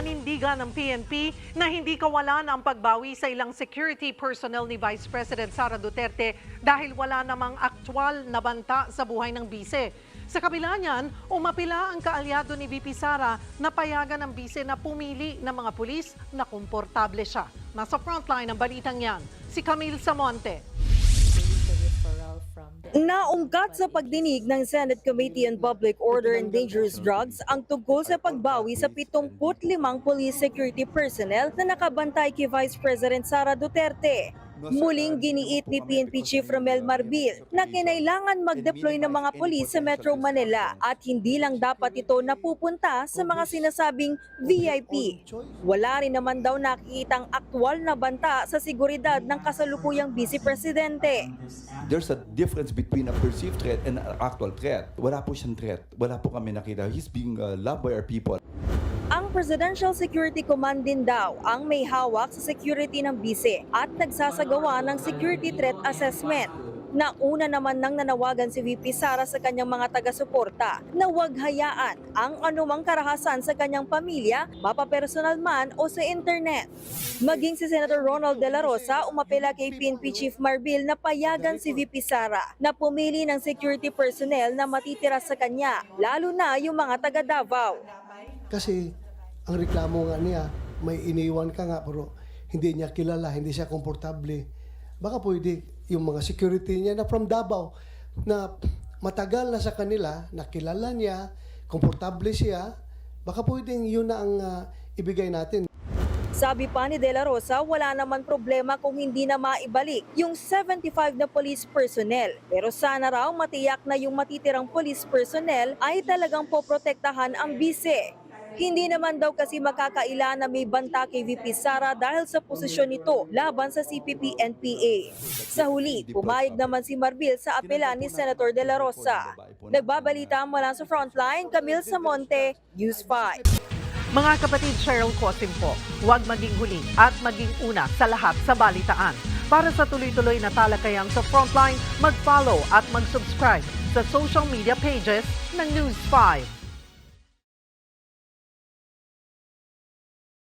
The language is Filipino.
Nanindigan ng PNP na hindi kawalan ang pagbawi sa ilang security personnel ni Vice President Sara Duterte dahil wala namang aktwal na banta sa buhay ng bise. Sa kabila niyan, umapila ang kaalyado ni VP Sara na payagan ng bise na pumili ng mga pulis na komportable siya. Nasa frontline ng balitang yan, si Camille Samonte. Naungkat sa pagdinig ng Senate Committee on Public Order and Dangerous Drugs ang tungkol sa pagbawi sa 75 police security personnel na nakabantay kay Vice President Sara Duterte. Muling giniit ni PNP Chief Romel Marbil na kinailangan mag-deploy ng mga polis sa Metro Manila at hindi lang dapat ito napupunta sa mga sinasabing VIP. Wala rin naman daw nakikitang aktwal na banta sa seguridad ng kasalukuyang Vice Presidente. There's a difference between a perceived threat and an actual threat. Wala po siyang threat. Wala po kami nakita. He's being uh, loved by our people. Presidential Security Command din daw ang may hawak sa security ng bise at nagsasagawa ng security threat assessment. Nauna naman nang nanawagan si VP Sara sa kanyang mga taga-suporta na huwag hayaan ang anumang karahasan sa kanyang pamilya, mapapersonal man o sa internet. Maging si Senator Ronald De La Rosa umapela kay PNP Chief Marbil na payagan si VP Sara na pumili ng security personnel na matitira sa kanya, lalo na yung mga taga Davao. Kasi ang reklamo nga niya, may iniwan ka nga pero hindi niya kilala, hindi siya komportable. Baka pwede yung mga security niya na from Davao na matagal na sa kanila, nakilala niya, komportable siya, baka pwedeng yun na ang ah, ibigay natin. Sabi pa ni De La Rosa, wala naman problema kung hindi na maibalik yung 75 na police personnel. Pero sana raw matiyak na yung matitirang police personnel ay talagang poprotektahan ang bise. Hindi naman daw kasi makakaila na may banta kay VP Sara dahil sa posisyon nito laban sa CPP-NPA. Sa huli, pumayag naman si Marbil sa apela ni Senator De La Rosa. Nagbabalita mula sa frontline, Camille Samonte, News 5. Mga kapatid Cheryl Cosim po, huwag maging huli at maging una sa lahat sa balitaan. Para sa tuloy-tuloy na talakayan sa Frontline, mag-follow at mag-subscribe sa social media pages ng News 5.